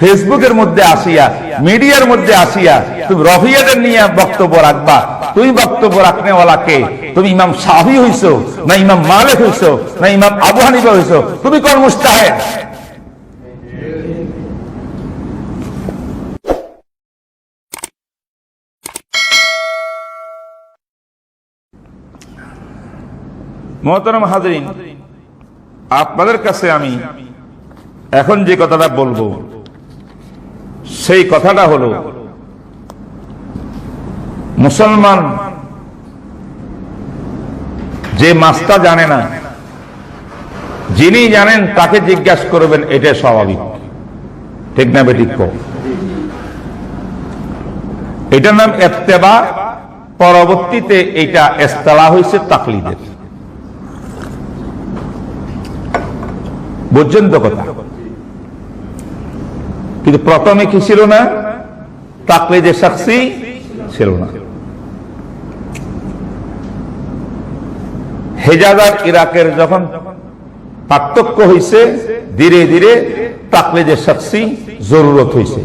ফেসবুকের মধ্যে আসিয়া, মিডিয়ার মধ্যে আসিয়া, তুমি রফিয়াদের নিয়ে বক্তব্য রাখবা। তুমি বক্তব্য রাখনেওয়ালাকে তুমি ইমাম শাহি হইছো, না ইমাম মালিক হইছো, না ইমাম আবু হানিফা হইছো? তুমি কোন মুস্তাহেদ? মহতরম হাজরিন, আপনাদের কাছে আমি এখন যে কথাটা বলব সেই কথাটা হলো, মুসলমান যে মাস্তা জানে না, যিনি জানেন তাকে জিজ্ঞাসা করবেন, এটা স্বাভাবিক। ঠিক না বেঠিক এটার নাম এত্তেবা, পরবর্তীতে এটা এস্তালা হয়েছে তাকলিদের। বুঝছেন তো কথা? কিন্তু প্রথমে কি ছিল না? তাকলিদের সাক্ষী ছিল না। হেজাজ আর ইরাকের যখন পার্থক্য হয়েছে ধীরে ধীরে তাকলিদের সাক্ষী জরুরত হয়েছে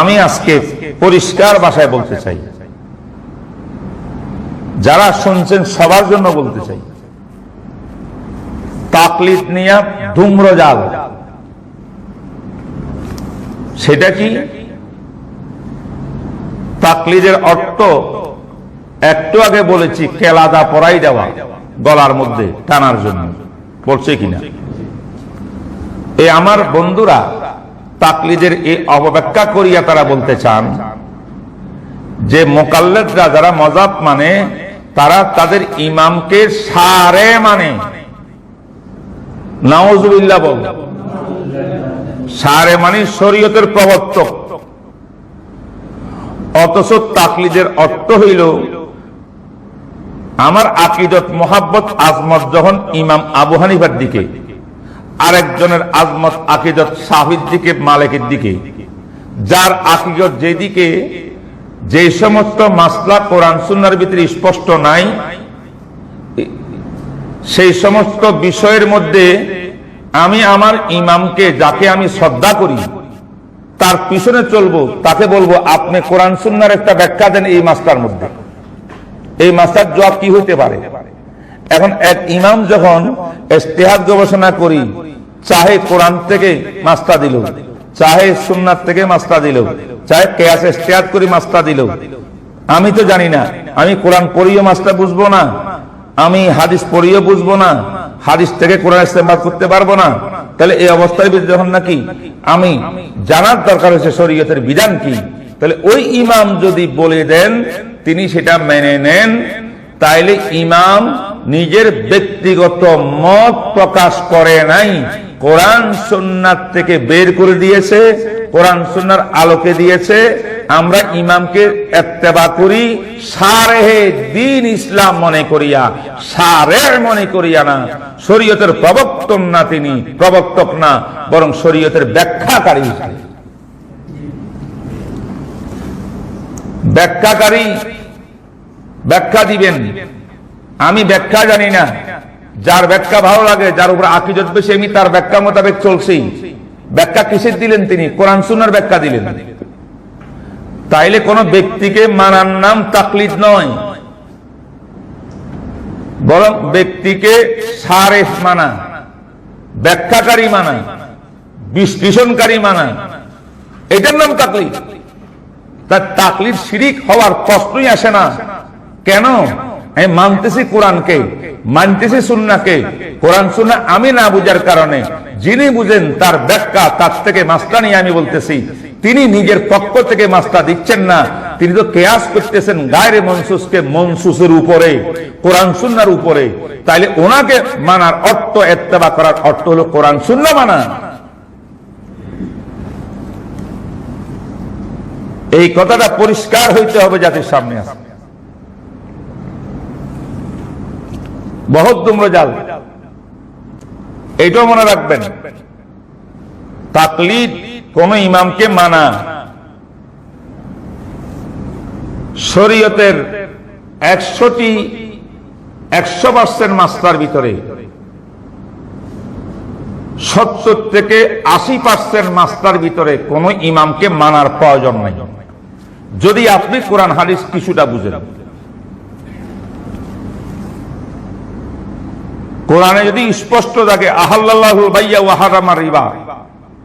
আমি আজকে পরিষ্কার ভাষায় বলতে চাই। যারা শুনছেন সবার জন্য বলতে চাই, তাকলিদ নিয়ে ধূম্রজাল সেটা কি? তাকলিদের অর্থ একটু আগে বলেছি, কেলাদা পরাই দেওয়া গলার মধ্যে টানার জন্য। বলছে কিনা? এ আমার বন্ধুরা, তাকলিদের এই অবব্যাখ্যা করিয়া তারা বলতে চান যে, মোকাল্লেদরা যারা মজাব মানে তারা তাদের ইমামকে সারে মানে। নাওজুবিল্লাহ বল সারে মানে শরীয়তের প্রবর্তক। অথচ তাকলিদের অর্থ হইল, আমার আকিদত মোহাব্বত আজমত যখন ইমাম আবু হানিফার দিকে, আরেকজনের আজমত আকিদত শাহিদ দিকে, মালিকের দিকে, যার আকিদত যেদিকে, যে সমস্ত মাসলা কোরআন সুন্নার ভিতরে স্পষ্ট নাই, সেই সমস্ত বিষয়ের মধ্যে আমি আমার ইমামকে যাকে আমি শ্রদ্ধা করি, তার পিছনে চলবো, তাকে বলব, আপনি কোরআন সুন্নার একটা ব্যাখ্যা দেন এই মাসটার মধ্যে। এই মাসটার জবাব কি হইতে পারে? এখন এক ইমাম যখন ইস্তেহাদ গবেষণা করি, চাহে কোরআন থেকে মাস্তা দিল, চাহে সুন্নার থেকে মাস্তা দিল, চাহে কেয়াস ইস্তেহাদ করি মাস্তা দিল। আমি তো জানি না, আমি কোরআন পড়িও মাস্তা বুঝব না, আমি হাদিস পড়িও বুঝব না হাদিস থেকে কোরআন ইস্তেমাল করতে পারব না। তাহলে এই অবস্থায় যখন নাকি? আমি জানার দরকার হয়েছে শরীয়তের বিধান কি? তাহলে ওই ইমাম যদি বলে দেন, তিনি সেটা মেনে নেন, তাইলে ইমাম নিজের ব্যক্তিগত মত প্রকাশ করে নাই, কোরআন সুন্নাত থেকে বের করে দিয়েছে কোরআন সুন্নার আলোকে দিয়েছে, আমরা ইমামকে এত্তেবা করি সারেহে দিন ইসলাম মনে করিয়া, সারে মনে করিয়া না, শরীয়তের প্রবক্তন না তিনি, প্রবক্তক না, বরং শরীয়তের ব্যাখ্যাকারী। ব্যাখ্যাকারী, ব্যাখ্যা দিবেন। আমি ব্যাখ্যা জানি না, যার ব্যাখ্যা ভালো লাগে, যার উপর আকিজত বেশি, আমি তার ব্যাখ্যা মোতাবেক চলছি। ব্যাখ্যা কিসের দিলেন তিনি? কোরআন, সুন্নার ব্যাখ্যা দিলেন। তাইলে কোন ব্যক্তিকে মানার নাম তাকলিদ নয়। বরং ব্যক্তিকে সারেফ মানা, ব্যাখ্যাকারী মানা, বিশ্লেষণকারী মানা। এটার নাম তাকলিদ। তার তাকলিদ শিরিক হওয়ার প্রশ্নই আসে না। কেন? আমি মানতেছি কোরআনকে, মানতেছি সুন্নাকে। কোরআন সুন্না আমি না বুঝার কারণে যিনি বুঝেন তার ব্যাখ্যা তার থেকে মাস্টা নিয়ে আমি বলতেছি। তিনি নিজের পক্ষ থেকে মাস্টা দিচ্ছেন না। তিনি তো কেয়াস করতেছেন গায়ের মনসুসকে মনসুসের উপরে, কোরআন সুন্নার উপরে। তাইলে ওনাকে মানার অর্থ, এত্তেবা করার অর্থ হলো কোরআন সুন্না মানা। এই কথাটা পরিষ্কার হইতে হবে জাতির সামনে আসে বহুত জাল। এইটাও মনে রাখবেন। তাকলিদ কোন ইমামকে মানা। শরীয়তের একশোটি, একশো পার্সেন্ট মাস্টার ভিতরে সত্তর থেকে আশি পার্সেন্ট মাস্টার ভিতরে কোন ইমামকে মানার প্রয়োজন নাই। যদি আপনি কোরআন, হাদিস কিছুটা বুঝে বুঝেন। কোরআনে যদি স্পষ্ট থাকে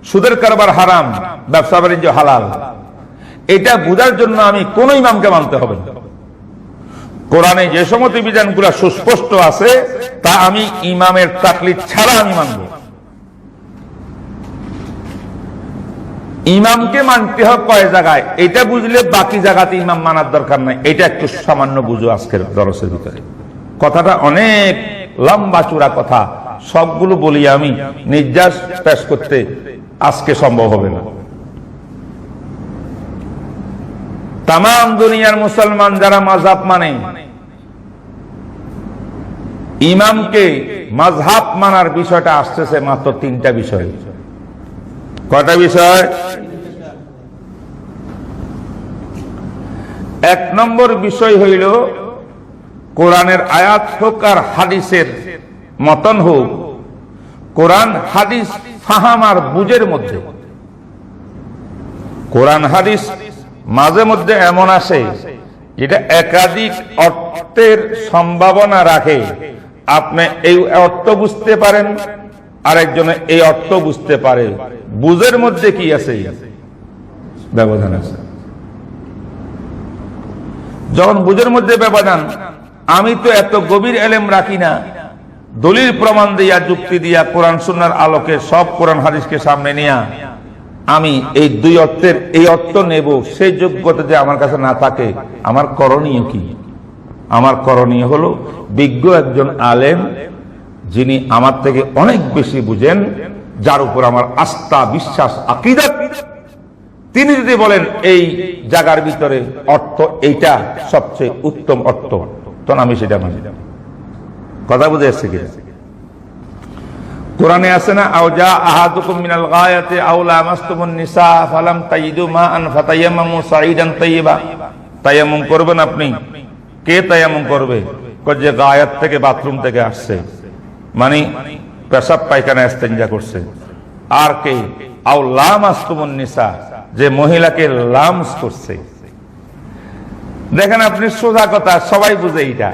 সুদের কারবার হারাম, ব্যবসা বাণিজ্য হালাল, এটা বোঝার জন্য আমি কোন ইমামকে মানতে হবে কোরআনে যে সমস্ত বিধানগুলো সুস্পষ্ট আছে, তা আমি ইমামের তাকলিদ ছাড়া আমি মানব। ইমামকে মানতে হবে কয় জায়গায়? এটা বুঝলে বাকি জায়গাতে ইমাম মানার দরকার নাই। এটা একটু সামান্য বুঝো আজকের দরসের ভিতরে। কথাটা অনেক লম্বা চূড়া কথা। সবগুলো বলি আমি, নির্যাস পেশ করতে আজকে সম্ভব হবে না। তাম দুনিয়ার মুসলমান যারা মাঝাব মানে ইমামকে মাঝহাব মানার বিষয়টা আসতেছে মাত্র তিনটা বিষয়। কটা বিষয়? এক নম্বর বিষয় হইল কোরআনের আয়াত হোক আর হাদিসের মতন হোক, কোরআন হাদিস ফাহাম আর বুঝের মধ্যে। কোরআন হাদিস মাঝে মধ্যে এমন আসে, যেটা একাধিক অর্থের সম্ভাবনা রাখে। আপনি এই অর্থ বুঝতে পারেন, আরেকজনে এই অর্থ বুঝতে পারে। বুঝের মধ্যে কি আছে? ব্যবধান আছে। যখন বুঝের মধ্যে ব্যবধান আমি তো এত গভীর এলেম রাখি না। দলিল প্রমাণ দিয়া, যুক্তি দিয়া, কোরআন সুন্নার আলোকে সব কোরআন হাদিসকে সামনে নিয়া আমি এই দুই অর্থের, এই অর্থ নেব, সেই যোগ্যতা যে আমার কাছে না থাকে, আমার করণীয় কি? আমার করণীয় হলো বিজ্ঞ একজন আলেম, যিনি আমার থেকে অনেক বেশি বুঝেন, যার উপর আমার আস্থা, বিশ্বাস আকিদত তিনি যদি বলেন, এই জায়গার ভিতরে অর্থ এইটা সবচেয়ে উত্তম অর্থ। তখন আমি সেটা মানি। কথা বুঝে এসছে কিনা? কোরআনে আছে না, আও যা আহাদুকুম মিনাল গায়াতি নিসা ফালাম তাইদু মা আন তাইয়্যিবা তায়াম্মুম করবেন আপনি। কে করবে? যে গায়াত থেকে বাথরুম থেকে আসছে। মানে পেশাব পায়খানা ইস্তেঞ্জা করছে। আর কে? আও লামাসতুমুন নিসা, যে মহিলাকে লামস করছে। দেখেন আপনি সোজা কথা, সবাই বুঝে এইটা।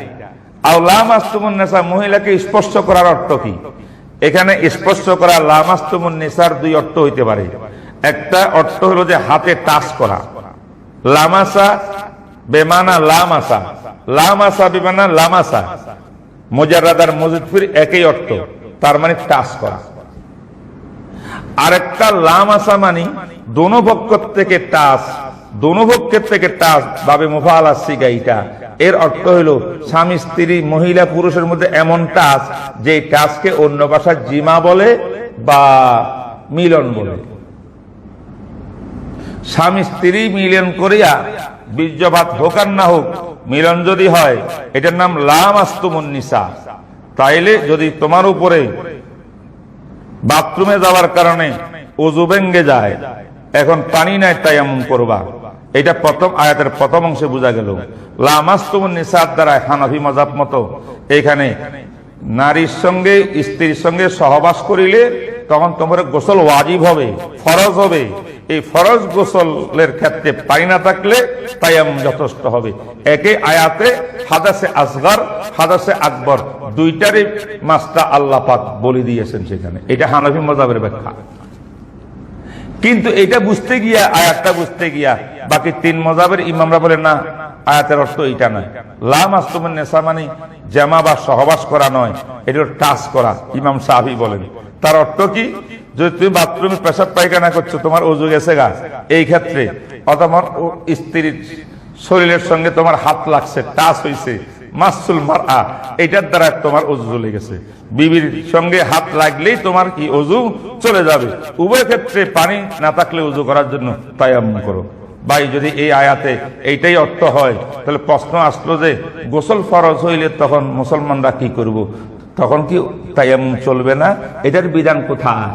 আও লামাসতুমুন মহিলাকে স্পর্শ করার অর্থ কি? এখানে স্পর্শ করা লামাস্তুমুন নিসার দুই অর্থ হইতে পারে। একটা অর্থ হলো যে হাতে টাচ করা। লামাসা বেমানা লামাসা। লামাসা বেমানা লামাসা। মোজারাদার মজিদফির একই অর্থ, তার মানে টাচ করা। আরেকটা লামাসা মানে দোনো পক্ষ থেকে টাচ বাবে মুফালা সিগাইটা। এর অর্থ হলো স্বামী, স্ত্রী, মহিলা, পুরুষের মধ্যে এমন টাচ যে টাচকে অন্য জিমা বলে বা মিলন বলে। স্বামী, স্ত্রী মিলন করিয়া বীর্যপাত হোক আর না হোক, মিলন যদি হয়, এটার নাম লাম আস্তুমন্নিসা তাইলে যদি তোমার উপরে বাথরুমে যাওয়ার কারণে অজু ভেঙ্গে যায়, এখন পানি নাই তাই এমন করবা। এটা প্রথম আয়াতের প্রথম অংশে বোঝা গেল। দ্বারা হানাফি মজাব মতো এখানে নারীর সঙ্গে, স্ত্রীর সঙ্গে সহবাস করিলে তখন তোমার গোসল ওয়াজিব হবে, ফরজ হবে। এই ফরজ গোসলের ক্ষেত্রে পানি না থাকলে তাই যথেষ্ট হবে। একে আয়াতে হাদাসে আসগার, হাদাসে আকবর দুইটারই মাস্টা আল্লাহ বলে দিয়েছেন সেখানে। এটা হানাফি মজাবের ব্যাখ্যা। কিন্তু এটা বুঝতে গিয়া, আয়াতটা বুঝতে গিয়া, বাকি তিন মজাবের ইমামরা বলে না, আয়াতের অর্থ এটা নয়। লাম আস্তমের নেশা মানে জামা বা সহবাস করা নয়, এটা টাচ করা। ইমাম সাহাবি বলেন। তার অর্থ কি? যদি তুমি বাথরুমে পেশাব পায়খানা করছ, তোমার অজু গেছে গা? এই ক্ষেত্রে অথবা স্ত্রীর শরীরের সঙ্গে তোমার হাত লাগছে, টাচ হয়েছে মাসুল মারা এটার দ্বারা তোমার অজু চলে গেছে। বিবির সঙ্গে হাত লাগলেই তোমার কি অজু চলে যাবে। উভয় ক্ষেত্রে পানি না থাকলে উজু করার জন্য তায়াম করো। ভাই যদি এই আয়াতে এইটাই অর্থ হয় তাহলে প্রশ্ন আসলো যে গোসল ফরজ হইলে তখন মুসলমানরা কি করব। তখন কি তায়াম চলবে না? এটার বিধান কোথায়?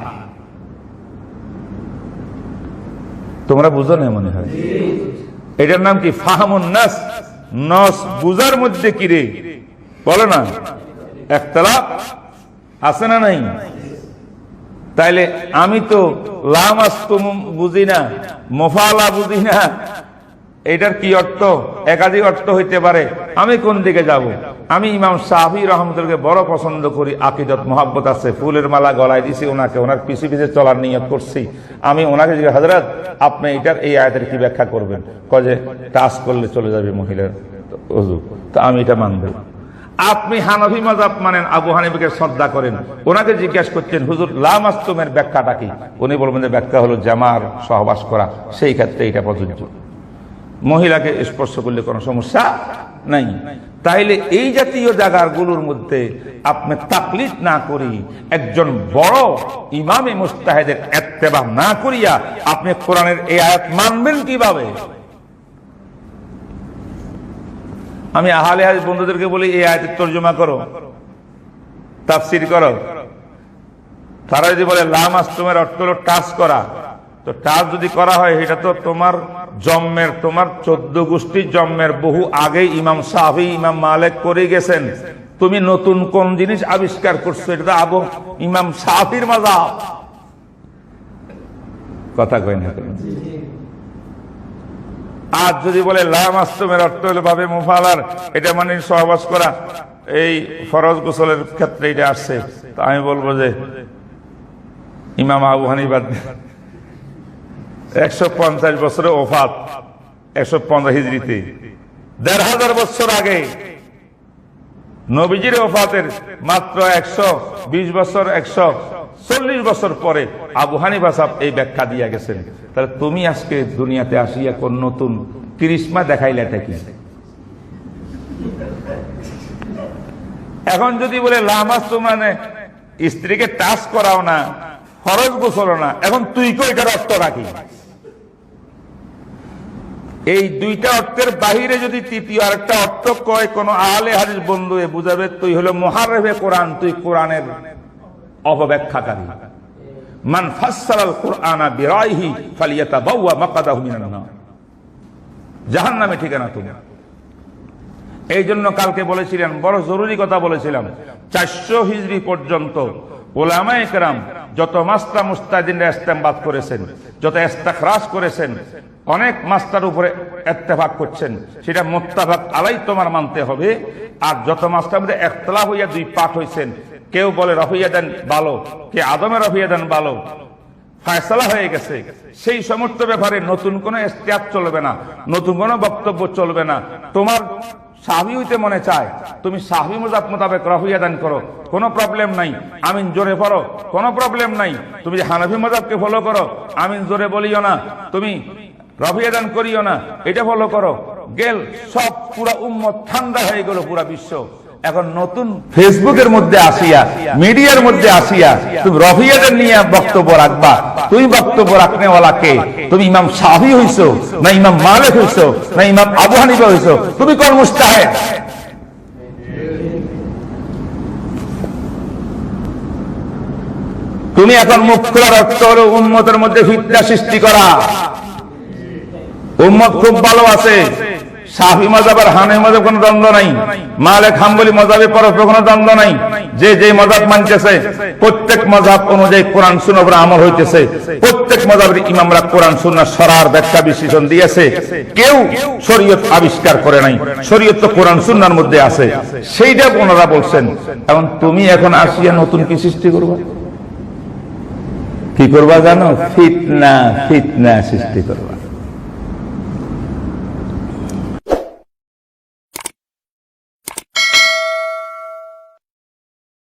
তোমরা বুঝো না মনে হয়। এটার নাম কি? ফাহামুন নাস বুজার মধ্যে কিরে বলো না। একতলাপ আছে না নাই? তাইলে আমি তো লামাস্তুম বুঝি না মোফালা বুঝি না। এটার কি অর্থ? একাধিক অর্থ হইতে পারে। আমি কোন দিকে যাব? আমি ইমাম সাহাবি রহমতুলকে বড় পছন্দ করি, আকিদত, মোহাব্বত আছে, ফুলের মালা গলায় দিছি, ওনাকে, ওনার পিছু পিছে চলার নিয়ত করছি। আমি ওনাকে জিজ্ঞাসা হাজরাত আপনি এটার, এই আয়াতের কি ব্যাখ্যা করবেন? কয়ে টাচ করলে চলে যাবে মহিলার। অজু তো আমি এটা মানব। আপনি হানফি মজাব মানেন, আবু হানিফকে শ্রদ্ধা করেন। ওনাকে জিজ্ঞেস করছেন হুজুর, লামাস্তুমের ব্যাখ্যাটা কি? উনি বলবেন যে, ব্যাখ্যা হলো জামার সহবাস করা, সেই ক্ষেত্রে এটা প্রযোজ্য। মহিলাকে স্পর্শ করলে কোনো সমস্যা নাই। তাইলে এই জাতীয় জায়গাগুলোর মধ্যে আপনি তাকলিদ না করি, একজন বড় ইমামে মুস্তাহেদের এত্তেবা না করিয়া আপনি কোরআনের এই আয়াত মানবেন কীভাবে? আমি আহলে হাজ বন্ধুদেরকে বলি, এই আয়াতের তর্জমা করো, তাফসির করো। তারা যদি বলে লাম আস্তমের অর্থ হলো টাচ করা তো টাচ যদি করা হয়, এটা তো তোমার জন্মের, তোমার চোদ্দ গোষ্ঠীর জন্মের বহু আগে ইমাম সাহাবি ইমাম মালেক করে গেছেন। তুমি নতুন কোন জিনিস আবিষ্কার করছ? এটা তো আবু, ইমাম সাহাবির মাজা কথা কই না? আর যদি বলে লাম অর্থ হলো ভাবে মুফালার, এটা মানে সহবাস করা। এই ফরজ গোসলের ক্ষেত্রে এটা আসছে। তা আমি বলব যে, ইমাম আবু হানিবাদ একশো পঞ্চাশ বছরে ওফাত, একশো পঞ্চাশ হিজড়িতে। দেড় হাজার বছর আগে নবীজির ওফাতের মাত্র একশো বিশ বছর, একশো চল্লিশ বছর পরে আবু হানিফা সাহেব এই ব্যাখ্যা দিয়ে গেছেন। তাহলে তুমি আজকে দুনিয়াতে আসিয়া কোন নতুন তিরিশমা দেখাইলে এটা কি? এখন যদি বলে লামাস তো মানে স্ত্রীকে টাচ করাও না। ফরজ গোসল না। এখন তুই কই এটার অর্থ রাখি এই দুইটা অর্থের বাহিরে যদি তৃতীয় আরেকটা অর্থ কয়, কোন আহলে হাদিস বন্ধু এ বুঝাবে, তুই হলো মহারেবে কোরআন, তুই কোরআনের অপব্যাখ্যাকারী। মান কোরআনা বিরাইহি ঠিকানা তুমি এই জন্য কালকে বলেছিলেন, বড় জরুরি কথা বলেছিলাম, চারশো হিজড়ি পর্যন্ত ওলামা একরাম যত মাস্তা মুস্তাদিনরা ইস্তেমবাদ করেছেন, যত ইস্তাখরাজ করেছেন, অনেক মাস্টার উপরে এত্তেফাক করছেন, সেটা মোত্তাফাক আলাই তোমার মানতে হবে। আর যত মাস্টার মধ্যে একতলাফ হইয়া দুই পাঠ হয়েছেন কেউ বলে রফিয়া দেন ভালো, কে আদমে রফিয়া দেন ভালো, ফায়সালা হয়ে গেছে। সেই সমস্ত ব্যাপারে নতুন কোনো এস্তিয়াত চলবে না, নতুন কোনো বক্তব্য চলবে না। তোমার সাহাবি হইতে মনে চায়, তুমি সাহাবি মোজাব মোতাবেক রাহুইয়া দান করো, কোনো প্রবলেম নাই, আমিন জোরে পড়ো, কোনো প্রবলেম নাই, তুমি যে হানাফি মজাবকে ফলো করো, আমিন জোরে বলিও না, তুমি দান করিও না, এটা ফলো করো, গেল সব পুরা উম্মত ঠান্ডা হয়ে গেল পুরা বিশ্ব। এখন নতুন ফেসবুকের মধ্যে আসিয়া, মিডিয়ার মধ্যে আসিয়া, তুমি রফিয়াদের নিয়ে বক্তব্য রাখবা। তুমি বক্তব্য রাখনেওয়ালা কে? তুমি ইমাম শাহি হইছো, না ইমাম মালিক হইছো, না ইমাম আবু হানিফা হইছো? তুমি কোন মুস্তাহেদ তুমি এখন মুখ খোলার উন্মতের মধ্যে ফিতনা সৃষ্টি করা। উম্মত খুব ভালো আছে। সাফি মজাব আর হানি মজাব কোনো দ্বন্দ্ব নাই। মালেক হাম্বলি মজাবে পরস্পর কোনো দ্বন্দ্ব নাই। যে যে মজাব মানতেছে, প্রত্যেক মজাব অনুযায়ী কোরআন সুনবরা আমল হইতেছে। প্রত্যেক মজাবের ইমামরা কোরআন সুন্নাহ সরার ব্যাখ্যা বিশ্লেষণ দিয়েছে। কেউ শরীয়ত আবিষ্কার করে নাই। শরীয়ত তো কোরআন সুন্নার মধ্যে আছে। সেইটা ওনারা বলছেন। এখন তুমি এখন আসিয়া নতুন কি সৃষ্টি করবা? কি করবা জানো? ফিতনা ফিতনা সৃষ্টি করবা।